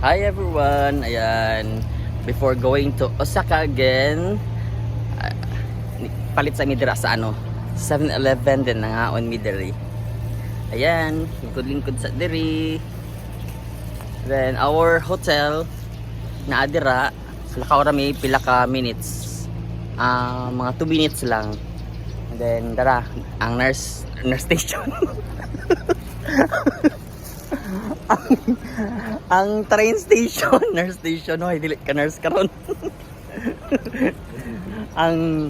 Hi everyone! Ayan, before going to Osaka again, ah, palit sa midira sa ano, 7-Eleven din nangaon mi diri. Ayan, lingkod-lingkod sa diri. Then our hotel na adira, lakaw rami pila ka minutes. Ah, mga 2 minutes lang. And then dara, ang nurse nurse station. ang train station, nurse station, hoy, dili ka nurse karon. ang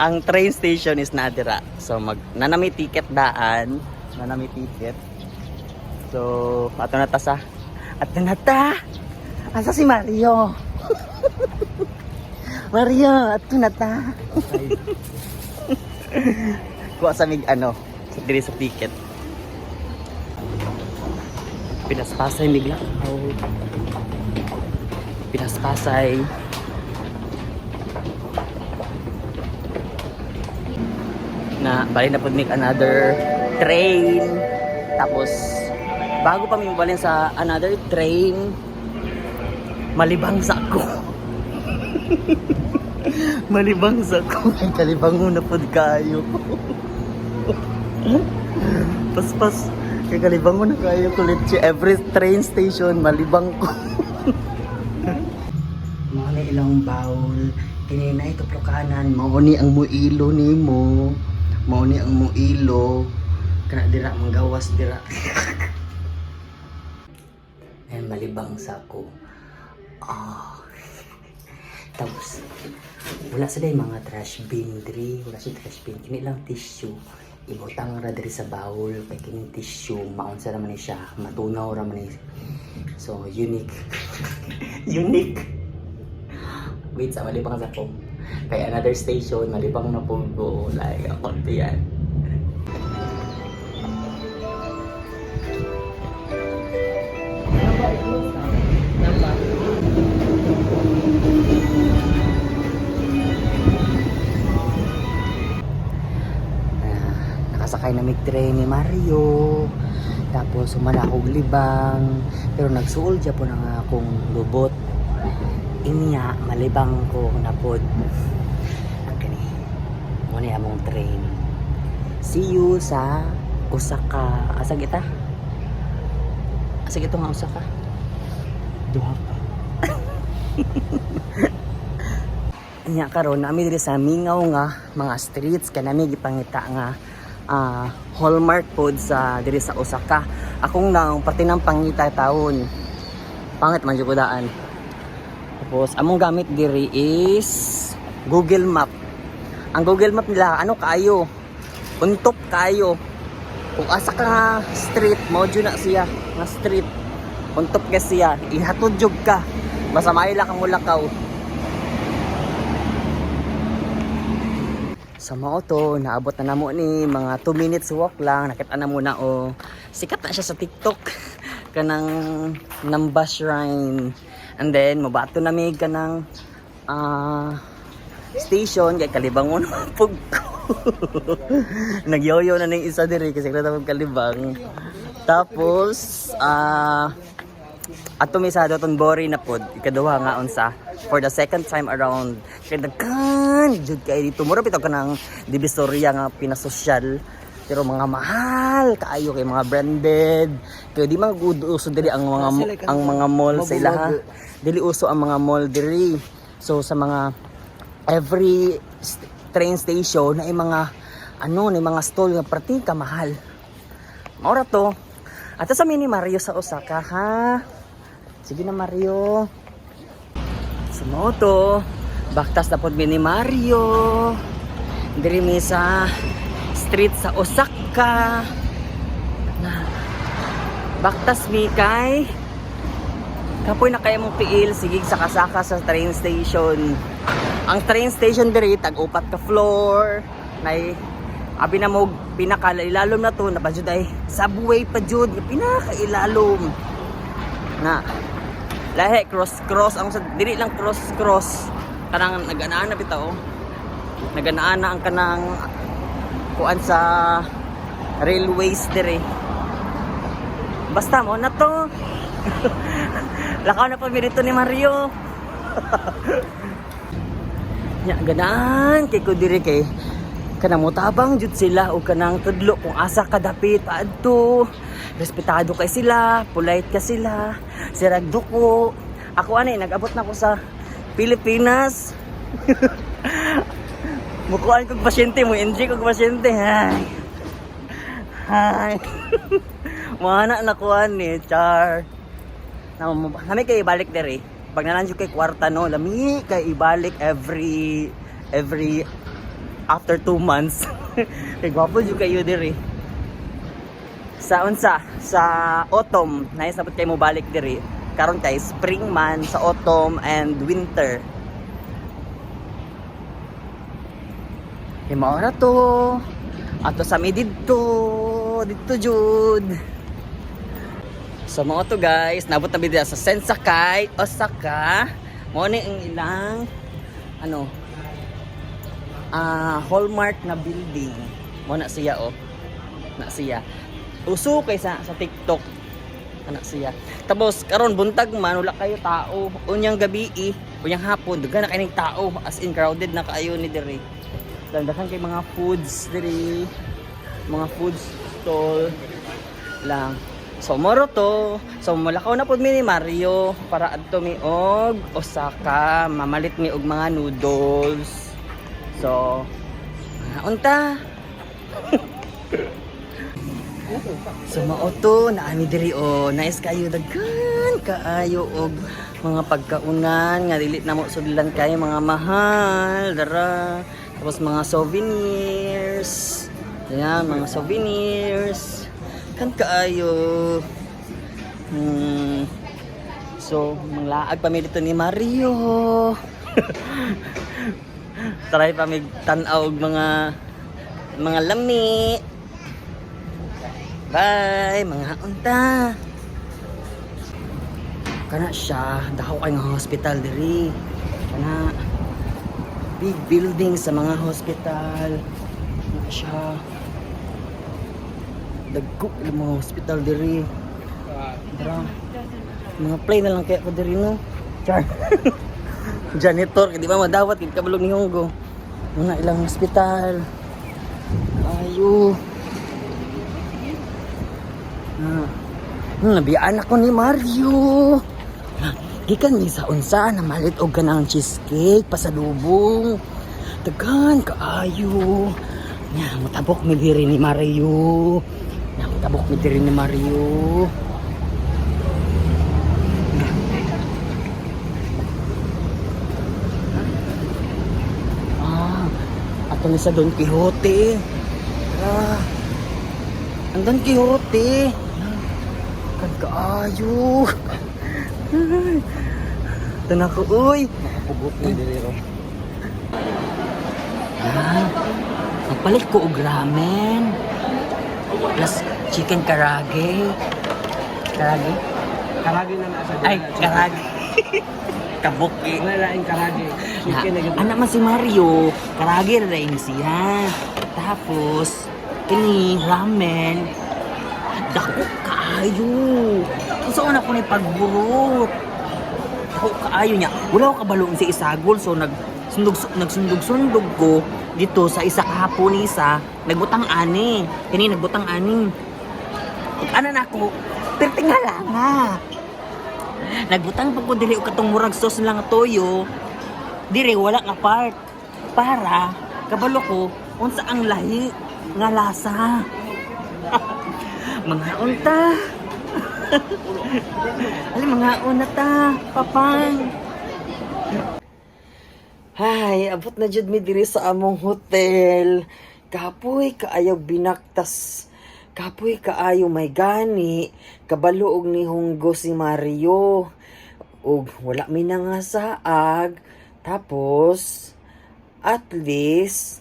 ang train station is nadira. So mag nanami ticket daan, nanami ticket. So ato na ta sa ato na ta. Asa si Mario? Mario, ato na ta. Kuha sa mig ano, diri sa ticket. Pinaspasay bigla. Oh. Pinaspasay. Na bali na pud make another train. Tapos bago pa mi mabalin sa another train, malibang sa ako. malibang sa ako. Ay, na pud kayo. Paspas. Kaya kalibang mo na kayo kulit siya. Every train station, malibang ko. Mga na ilang bowl. Kinina ito kanan. Mauni ang muilo ni mo. Mauni ang muilo. Kana dira manggawas dira. Ayan, malibang sa ko. Ah. Tapos, wala sa day mga trash bin diri. Wala sa trash bin. Kini lang tissue ibutang ra diri sa bowl kay kining tissue maunsa ra man siya matunaw ra man so unique. Unique. Wait sa malibang sa po kay another station malibang na po like ako yan nakasakay na train ni Mario. Tapos humana akong libang. Pero nagsuol dya po na nga akong lubot. Inya malibang ko na pod ang kani muna among train. See you sa Osaka. Asa kita? Asa gito nga Osaka? Duha pa. Nya karon nami diri sa mingaw nga mga streets kanami gipangita nga ah, hallmark pod sa diri sa Osaka. Akong nang parte ng pangita taon. Pangit man jud. Tapos among gamit diri is Google Map. Ang Google Map nila ano kayo? Untop kayo. Kung asa ka street, mo jud na siya nga street. Untop ka siya, ihatod jud ka. Basta maila kang mulakaw. Sa mga to, naabot na namo ni mga 2 minutes walk lang. Nakita na muna o sikat na siya sa TikTok kanang Namba Shrine. And then mabato na mig kanang ah station kay kalibangon pug ko. Nagyoyo na ning isa diri kasi kada kalibang. Tapos ah ato mi sa doton bori na pod ikaduha nga unsa for the second time around kay dagkan jud kay dito mura bitaw kanang divisoria nga pinasosyal pero mga mahal kaayo kay mga branded kay di man good uso diri ang mga ang mga mall sa ilaha dili uso ang mga mall diri so sa mga every train station na mga ano na mga stall nga perting ka mahal Maura to. Ato sa mini Mario sa Osaka ha. Sige na Mario. Sa moto. Baktas na pod mini Mario. Diri mi sa street sa Osaka. Na. Baktas mi kay Kapoy na kaya mong piil sigig sa kasaka sa train station. Ang train station diri tag upat ka floor. Nay abi na mo pinakailalom na to na pa ay subway pa jud pinakailalom na lahi cross cross ang sa dili lang cross cross kanang naganaan na bitaw naganaan na ang kanang kuan sa railways dire basta mo na to Lakaw na paborito ni Mario. Nya ganan kay ko diri kay kanang mutabang jud sila o kanang tudlo kung asa ka dapit paadto. Respetado kay sila, polite ka sila. Sirag duko. Ako ani nag-abot na ko sa Pilipinas. Mukuan kog pasyente mo, NG kog pasyente. Hay. Hay. Mana na kuan ni Char. Na kami kay ibalik dere. Pag nananjo kay kwarta no, lami kay ibalik every every after two months. kay gwapo jud kayo dere. Sa unsa sa autumn, naisabot kay mo balik dere. Karon kay spring man sa autumn and winter. Himo na to. Ato sa mi didto, didto jud. So mga to guys, nabot na bidya sa Sensakay, Osaka. Mo ni ang ilang ano ah hallmark na building. Mo na siya oh. Na siya. Uso kay sa sa TikTok. Anak siya. Tapos karon buntag man wala kayo tao. Unyang gabi, eh, unyang hapon duga na kay tao as in crowded na kaayo ni dire. Dandakan kay mga foods diri. Mga food stall lang. So moro to. So malakaw na pud mi ni Mario para adto mi og Osaka, mamalit mi og mga noodles. So unta. so maoto na ami diri o nice kayo daghan kaayo og mga pagkaunan nga dili na mo sudlan kay mga mahal dara. Tapos mga souvenirs. Ayan, mga souvenirs. Kan kaayo. Hmm. so manglaag pa mi dito ni Mario. Try pa mi tan-aw mga mga lami bye mga unta kana siya dako kay nga hospital diri kana big building sa mga hospital kana siya dagko ang mga hospital diri Dra. Mga play na lang kaya ko diri no. Char. Janitor, di ba madawat kid kabalog ni Honggo. Muna ilang hospital. Ayo. Ah. Hmm, nabiyaan ako ni Mario. Gikan mi sa unsa na malit og kanang cheesecake pasalubong. Dagan kaayo. Nya, matabok mi diri ni Mario. Nya, matabok mi diri ni Mario. Ah, ato ni sa Don Quixote. Ah, ang Don Quixote. Kan kaayo. Tanah ko, uy. Nakapugok na diri ro. Ah, magpalit ko og ramen. Plus chicken karage. Karage? Karagi na nasa Ay, karage. Kabuki. Wala laing karagi. Chicken na anak man si Mario, karage na rin siya. Tapos, kini ramen, dako kaayo. Kung saan ako ni pagburot. Dako kaayo niya. Wala ko kabalo si Isagol, so nag sundog nagsundog sundog ko dito sa isa kahapon ni isa. Nagbutang ani. Kini nagbutang ani. Ana na ako? Pertingala nga nagbutang pag ko dili og katong murag sauce lang toyo dire wala nga part. Para kabalo ko unsa ang lahi nga lasa mga unta ali mga una ta papang Hay, abot na jud mi diri sa among hotel. Kapoy kaayaw binaktas. Kapoy kaayo may gani. Kabalo og ni Hunggo si Mario. Og wala mi na nga saag. Tapos, at least,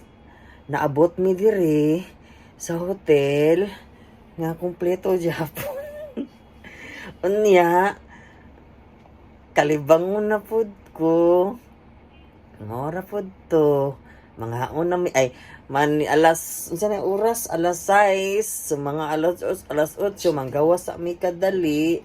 naabot mi diri sa hotel nga kumpleto Japon. Unya, kalibangon na pud ko. Mora po to. Mga una mi ay man alas unsa na oras alas 6 so mga alas alas 8 manggawa sa mi kadali.